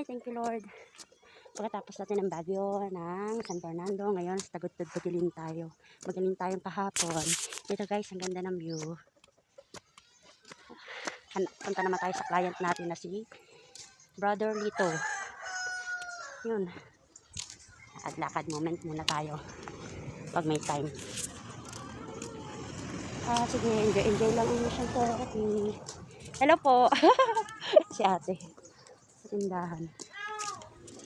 Thank you Lord. Pagkatapos natin ng Baguio, ng San Fernando, ngayon sa Tagudtod Bagaling tayo. Magaling tayong kahapon. Ito guys, ang ganda ng view. Punta naman tayo sa client natin na si Brother Lito. Yun. Lakad-lakad moment muna tayo. Pag may time. Ah, sige, enjoy, enjoy lang ang mission po. Okay. Hello po. si ate. Tindahan.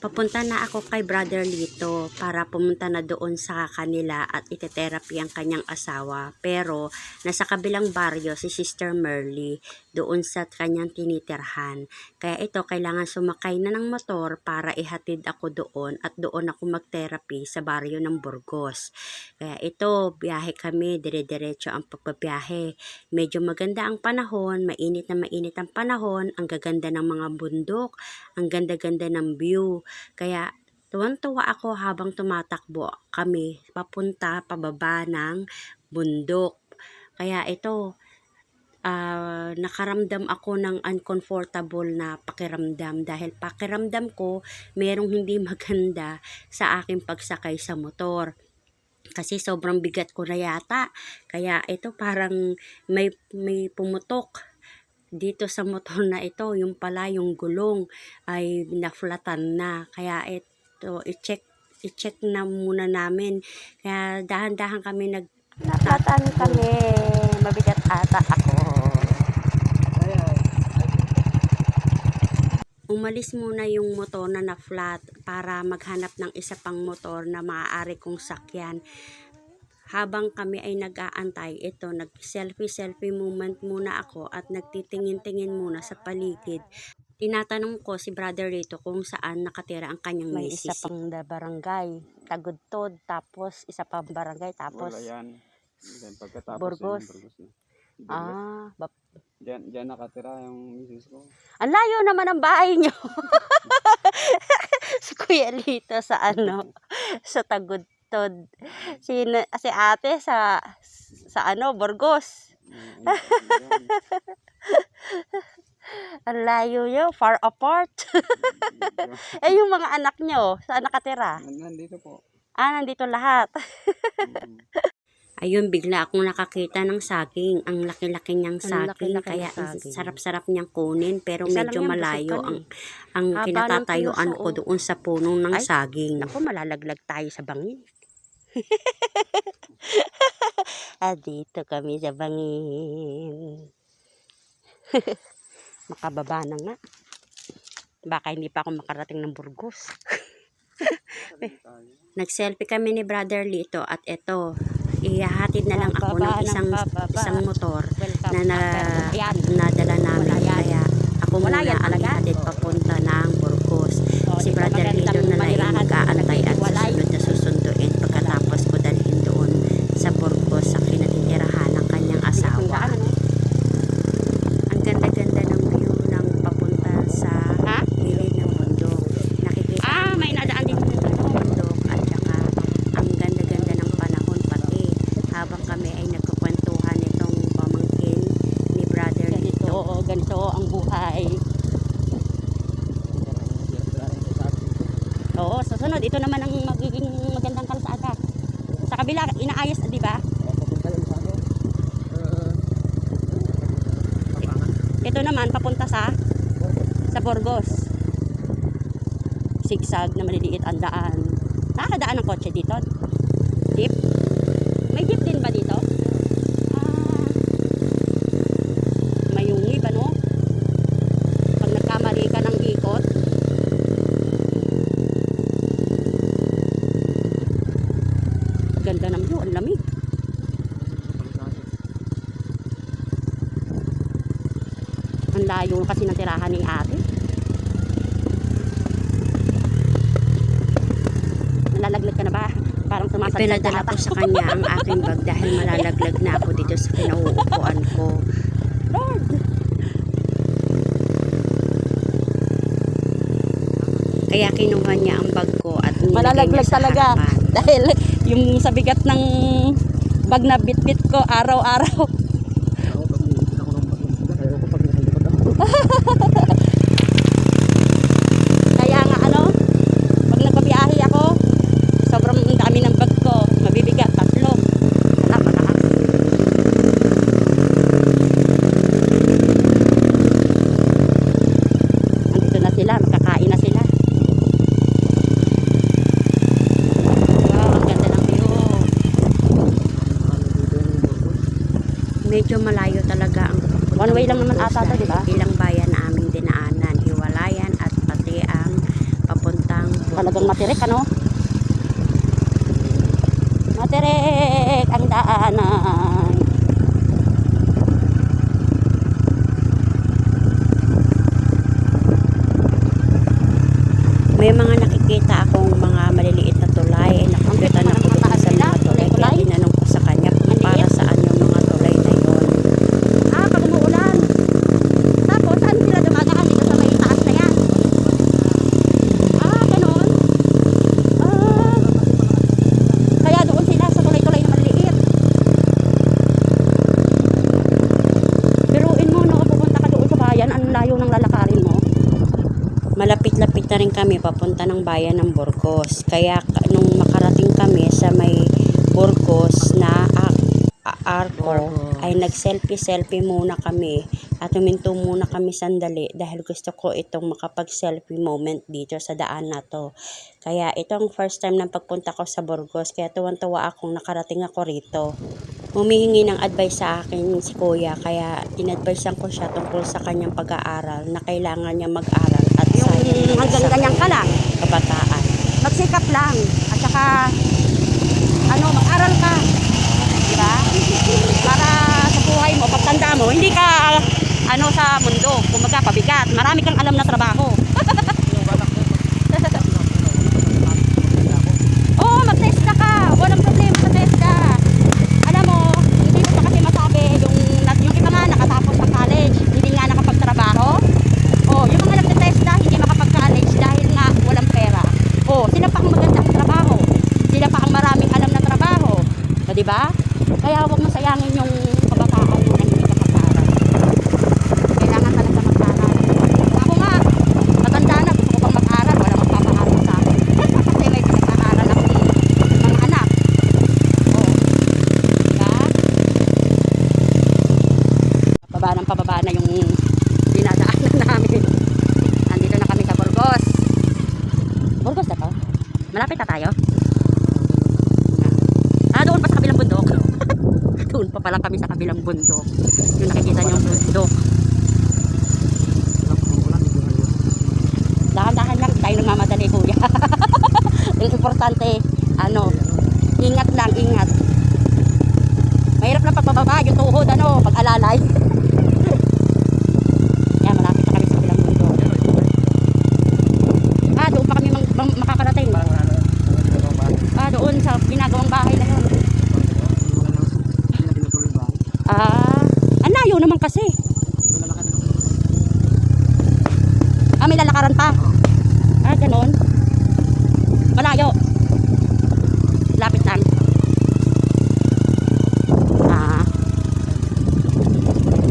Papunta na ako kay Brother Lito para pumunta na doon sa kanila at ite-therapy ang kanyang asawa. Pero nasa kabilang baryo si Sister Merly doon sa kanyang tinitirhan. Kaya ito kailangan sumakay na ng motor para ihatid ako doon at doon ako mag-therapy sa baryo ng Burgos. Kaya ito, biyahe kami, dire-diretso ang pagbabiyahe. Medyo maganda ang panahon, mainit na mainit ang panahon, ang gaganda ng mga bundok, ang ganda-ganda ng view. Kaya tuwan-tuwa ako habang tumatakbo kami papunta pababa ng bundok. Kaya ito, ah, nakaramdam ako ng uncomfortable na pakiramdam dahil pakiramdam ko merong hindi maganda sa aking pagsakay sa motor kasi sobrang bigat ko na yata. Kaya ito parang may, may pumutok dito sa motor na ito. Yung pala yung gulong ay naflatan na. Kaya ito, i-check i-check na muna namin. Kaya dahan-dahan kami nag Naflatan kami. Mabigat ata ako. Umalis muna yung motor na na-flat para maghanap ng isa pang motor na maaari kong sakyan. Habang kami ay nag-aantay, ito, nag-selfie-selfie moment muna ako at nagtitingin-tingin muna sa paligid. Tinatanong ko si brother rito kung saan nakatira ang kanyang May misis. isa pang barangay, Tagudtod, tapos isa pang barangay, tapos Wala yan. Then pagkatapos Burgos. Yan, Burgos na. Ah, bap- Diyan, diyan nakatira yung misis ko. ang layo naman ang bahay nyo. sa Kuya Lito sa ano, sa Tagudtod. Si, si ate sa sa ano, Burgos. Mm, yan. Ang layo nyo, far apart. eh yung mga anak nyo, saan nakatira? Nandito po. Ah, nandito lahat. Ayun, bigla akong nakakita ng saging. Ang laki-laki niyang Ang saging. laki-laki Kaya ng ang saging. sarap-sarap niyang kunin. Pero Isa medyo malayo ang, ang Haba kinatatayuan ko oo. doon sa punong ng Ay, saging. Naku, malalaglag tayo sa bangin. ah, dito kami sa bangin. Makababa na nga. Baka hindi pa ako makarating ng Burgos. Nag-selfie kami ni Brother Lito at eto, ihahatid na lang ako ng isang, isang motor na, na nadala namin. Kaya ako muna ang ihatid papunta ng Burgos. Oh, si Brother Lito magandang na lang ay manirahan mag-aantay at walay. susunod na susunduin pagkatapos ko dalhin doon sa Burgos sa kinatitirahan ng kanyang Ang asawa. daan, ano? Ang ganda-ganda ng view ng papunta sa Ha? gilid ng bundok. Nakikita Ah, mo may nadaan din. ang bundok at saka ang ganda-ganda ng panahon pati habang kami ay nagkukwentuhan itong pamangkin ni Brother Ganito, Lito. oo, ganito ang buhay. Oo, sa sunod, ito naman ang magiging magandang kalsada. Sa kabila, inaayos, di ba? Ito naman, papunta sa sa Burgos. Sigsag na maliliit ang daan. Nakakadaan ng kotse dito. Jeep. May jeep din ba dito? Ah, mayungib ano? Pag nagkamali ka ng ikot. Ganda ng view, ang lamig. Ang layo kasi ng tirahan ni ate. Nalalaglag ka na ba? Parang sumasagsak Ipinadala ata. ko sa kanya ang aking bag dahil malalaglag na ako dito sa kinauupuan ko. Lord! Kaya kinuha niya ang bag ko at Malalaglag talaga. harapan. Dahil yung sa bigat ng bag na bit-bit ko araw-araw. Kaya nga ano, pag nagpabiyahe ako, sobrang dami ng bag ko, mabibigat, tatlo. Wala pa. Andito na sila, makakain na sila. Wow, ang ganda ng view. Medyo malayo talaga ang highway lang naman ata to, di ba? Ilang bayan na aming dinaanan, Hiwalayan at pati ang papuntang Talagang matirik, ano? Matirik ang daanan. May mga nakikita akong mga maliliit na tulay. Eh, nakikita na po Mataas sa sila, mga tulay. tulay-tulay? Kaya tinanong ko sa kanya kung Maliit? para saan yung mga tulay na yun. Ah, pag umuulan. Tapos, saan sila dumadaan? Dito sa may taas na yan. Ah, ganun. Ah. Kaya doon sila sa tulay-tulay na maliliit. Biruin mo, no, pupunta ka doon sa bayan, ang layo ng lalakarin mo. Malapit-lapit na rin kami papunta ng bayan ng Burgos. Kaya ka- nung makarating kami sa may Burgos na a- a- arko, ay nag-selfie-selfie muna kami at huminto muna kami sandali dahil gusto ko itong makapag-selfie moment dito sa daan na to. Kaya itong first time ng pagpunta ko sa Burgos, kaya tuwan-tuwa akong nakarating ako rito. Humihingi ng advice sa akin si Kuya, kaya inadvisean ko siya tungkol sa kanyang pag-aaral na kailangan niya mag-aral sayang hanggang ganyan ka lang. kabataan. magsikap lang. At saka ano mag-aral ka. Di ba para sa buhay mo pagtanda mo hindi ka ano sa mundo. Kumaga pabigat. Marami kang alam na trabaho Oo, mag-testa ka. Walang problema, mag-testa. Alam mo, hindi mo pa kasi masabi yung, yung iba nga nakatapos sa college, hindi nga nakapagtrabaho. Oh, yung mga nagtetesta, hindi makapag-college dahil nga walang pera. Oh, sila pa ang magandang trabaho. Sila pa ang maraming alam na trabaho. O, di ba? Kaya huwag mo sayangin yung kabataan mo na hindi ka mag-aaral. Kailangan talaga mag-aaral. Ako nga, matanda na, gusto ko pang mag-aaral, wala magpapaaral sa akin. Kasi may pinag-aaral ako ni mga anak. Oh. Diba? Pababa ng pababa na yung dinadaanan namin. Nandito na kami sa Burgos. Burgos na to? Malapit na tayo? Ah, doon pa sa kabilang bundok. Doon pa pala kami sa kabilang bundok. Yung nakikita niyong bundok. Dahan-dahan lang tayo nagmamadali kuya. Ang importante, ano, ingat lang, ingat. Mahirap lang pagbababa, yung tuhod, ano, pag-alalay. Yan, malapit na kami sa bilang mundo. Ah, doon pa kami mang, mang- makakarating. Ah, doon sa ginagawang bahay na yun. Ah, ang layo naman kasi. Ah, may lalakaran pa. Ah, ganon. Malayo. Lapit lang. Ah.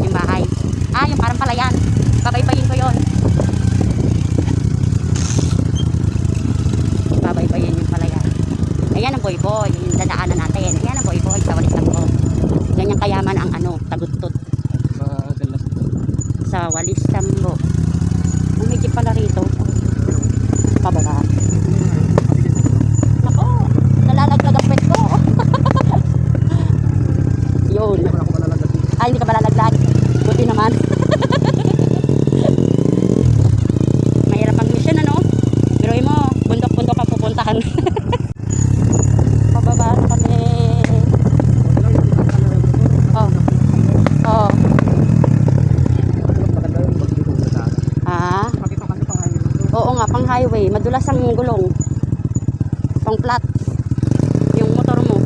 Yung bahay. Ah, yung parang palayan. Babaybayin ko yon. Babaybayin yung palayan. Ayan ang boy-boy. Yung dadaanan natin. Ayan ang boy-boy. Sa walis lang ko. Ganyan kayaman ang ano, taguttot sa walis sambo. Ang higit pala rito. Pababa. Ako, nalalaglag ang pet ko. Yun. Ay, hindi ka malalaglag. Buti naman. Mahirap ang mission, ano? Pero mo, bundok-bundok ang pupuntahan. Pababa na kami. Oh. Oh. Ah. Oo nga, pang highway. Madulas ang gulong. Pang flat. Yung motor mo.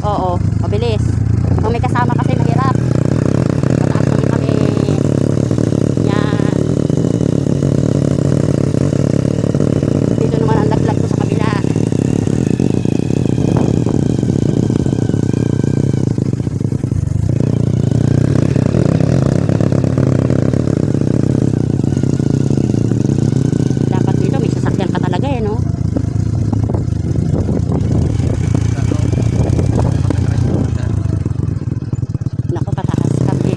Oo, mabilis. Kung may kasama kasi mahirap. Mataas naman kami. Yan. Dito naman ang laglag ko sa kabila. Dapat dito may sasakyan ka talaga eh, no? Naku, pataas kami.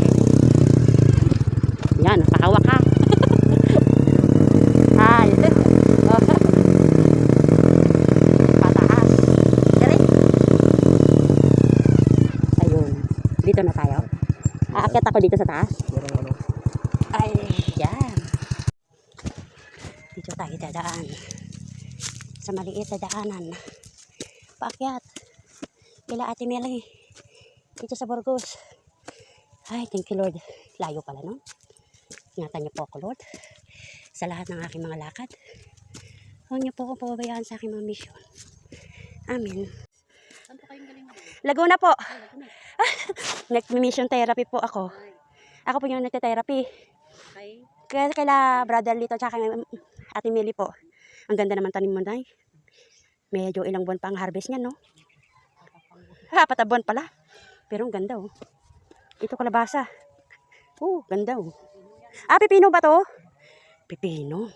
Yan, napakawak ha. Ay. Oh. Pataas. Dali. Ayun. Ako dito sa taas. Ano. Ay, yan. Dito tayo dadaan. Sa maliit na daanan. Paakyat. Kila Ate Melly. Dito sa Burgos. Ay, thank you Lord. Layo pala no? Ingatan niyo po ako Lord. Sa lahat ng aking mga lakad. Huwag niyo po akong pababayaan sa aking mga mission. Amen. Laguna po. Nag-mission therapy po ako. Ako po yung nagte-therapy. Kaya kaila brother Lito tsaka kay Ate Millie po. Ang ganda naman tanim mo, Nay. Medyo ilang buwan pa ang harvest niya, no? Ha, patabon pala. Pero ang ganda, oh. Ito kalabasa. Oh, ganda, oh. Ah, pipino ba to? Pipino.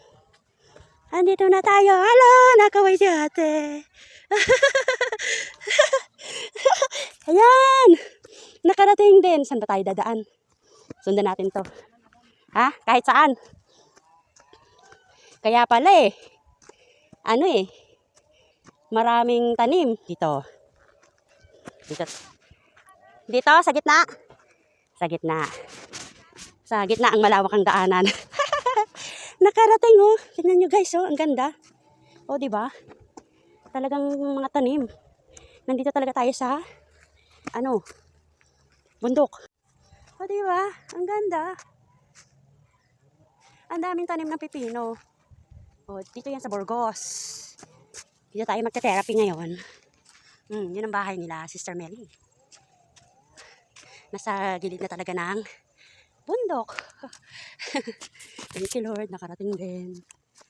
Andito na tayo. Hala, nakaway si ate. Ayan. Nakarating din. Saan ba tayo dadaan? Sundan natin to. Ha? Kahit saan. Kaya pala eh. Ano eh. Maraming tanim. Dito. Dito. Dito, sa gitna. Sa gitna. Sa gitna ang malawak ang daanan. Nakarating oh. Tingnan nyo guys oh. Ang ganda. Oh, di ba? Talagang mga tanim. Nandito talaga tayo sa ano? Bundok. O, di ba? Ang ganda. Ang daming tanim ng pipino. O, dito yan sa Burgos. Dito tayo magte-therapy ngayon. Hmm, yun ang bahay nila, Sister Melly. Nasa gilid na talaga ng bundok. Thank you Lord, nakarating din.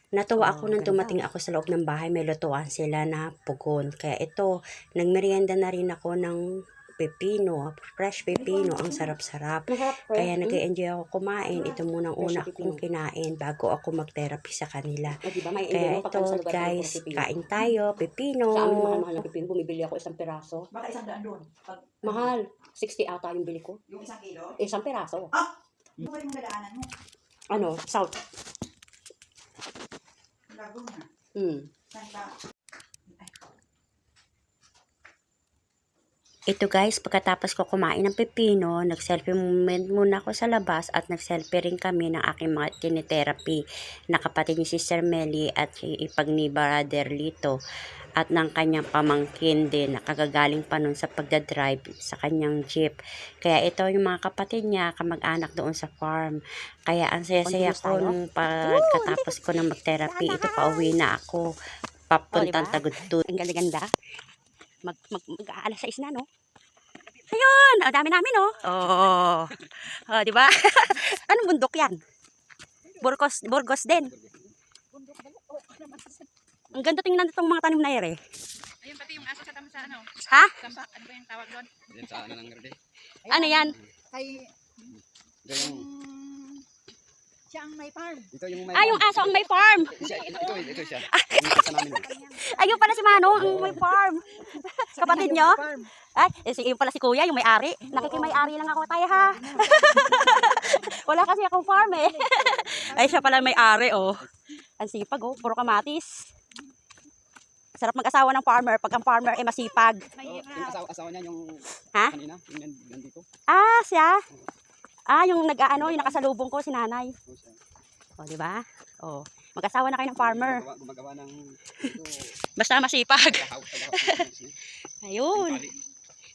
Natuwa ako nang dumating ako sa loob ng bahay. May lutuan sila na pugon. Kaya ito, nagmerienda na rin ako ng pepino, fresh pepino. Ang sarap-sarap. Kaya nag enjoy ako kumain. Ito munang una akong kinain bago ako mag-therapy sa kanila. Kaya ito, guys, kain tayo, pepino. Sa amin, mahal-mahal na pipino. Bumibili ako isang piraso. Baka isang daan doon. Pag Mahal. 60 ata yung bili ko. yung isang kilo, Isang piraso. ano ba yung dadaanan mo? Ano? South. Laguna. Hmm. Santa. Ito guys, pagkatapos ko kumain ng pepino, nag-selfie moment muna ako sa labas at nag-selfie rin kami ng aking mga tinitherapy na kapatid ni Sister Melly at ipag ni Brother Lito at ng kanyang pamangkin din na kagagaling pa nun sa pagdadrive sa kanyang jeep. Kaya ito yung mga kapatid niya, kamag-anak doon sa farm. Kaya ang saya-saya ko nung pagkatapos ko ng mag-therapy, ito pauwi na ako papuntang diba? Tagudtud. Ang ganda-ganda. Mag, mag, mag alas 6 na, no? Ayun! Ang dami namin, no? Oh. oh di ba? Anong bundok yan? Burgos, Burgos din. Ang ganda tingnan itong mga tanim na ere. Ayun pati yung aso sa tama sa ano. Ha? Samba, ano ba yung tawag doon? Yan sa ano ng. Ano yan? Ay, yung, siya ang may farm. ito yung may... Ah, yung aso ang may farm. Siya, ito, ito, ito siya. Yung isa namin. Ayun pala si Manong, ang may farm. Kapatid nyo? Farm. Ay, eh, si, yung pala si Kuya, yung may-ari. Nakikimay-ari lang ako tayo, ha? Wala kasi akong farm, eh. Ay, siya pala may-ari, oh. Ang sipag, oh. Puro kamatis. Sarap mag-asawa ng farmer pag ang farmer ay masipag. Oh, yung asawa, asawa niya yung Ha? kanina, yung nan- nandito. Ah, siya. Ah, yung nag-ano, yung nakasalubong ko, si nanay. Oh. O, di ba? O, mag-asawa na kayo ng farmer. Gumagawa, gumagawa ng Basta masipag. Ayun.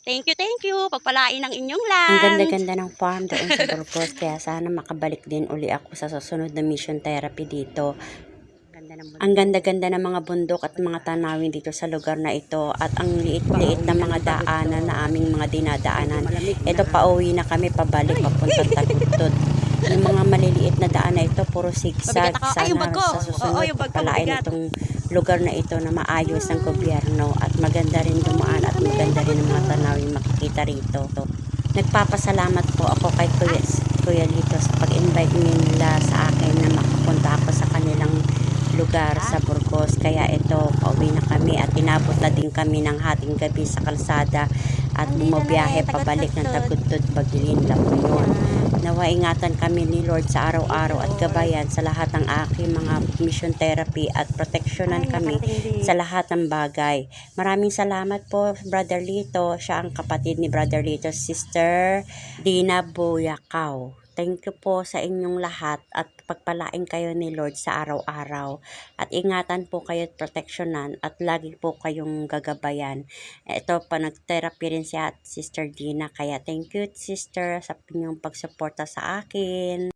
Thank you, thank you. Pagpalain ng inyong land. Ang ganda-ganda ng farm doon sa Burgos. Kaya sana makabalik din uli ako sa susunod na mission therapy dito. Ang ganda-ganda ng mga bundok at mga tanawin dito sa lugar na ito. At ang liit-liit na mga daanan na aming mga dinadaanan. Ito pauwi na kami pabalik papuntang Tagutod. Yung mga maliliit na daan na ito, puro yung Sana sa susunod, Oo, yung bag ko, palain mabigat. itong lugar na ito na maayos ng gobyerno at maganda rin dumaan at maganda rin ang mga tanawin makikita rito. Nagpapasalamat po ako kay Kuya, Kuya Lito sa pag-invite nila sa akin na makapunta ako sa lugar sa Burgos. Kaya ito, pauwi na kami at inabot na din kami ng hating gabi sa kalsada at bumabiyahe pabalik ng. Tagudtod, Bagilin, La Union. Nawa ingatan kami ni Lord sa araw-araw at gabayan sa lahat ng aking mga mission therapy at proteksyonan kami sa lahat ng bagay. Maraming salamat po, Brother Lito. Siya ang kapatid ni Brother Lito, Sister Dina Buyakaw. Thank you po sa inyong lahat at pagpalain kayo ni Lord sa araw-araw. At ingatan po kayo at proteksyonan at lagi po kayong gagabayan. Ito pa, nag-therapy rin si at Sister Dina. Kaya thank you, Sister, sa inyong pagsuporta sa akin.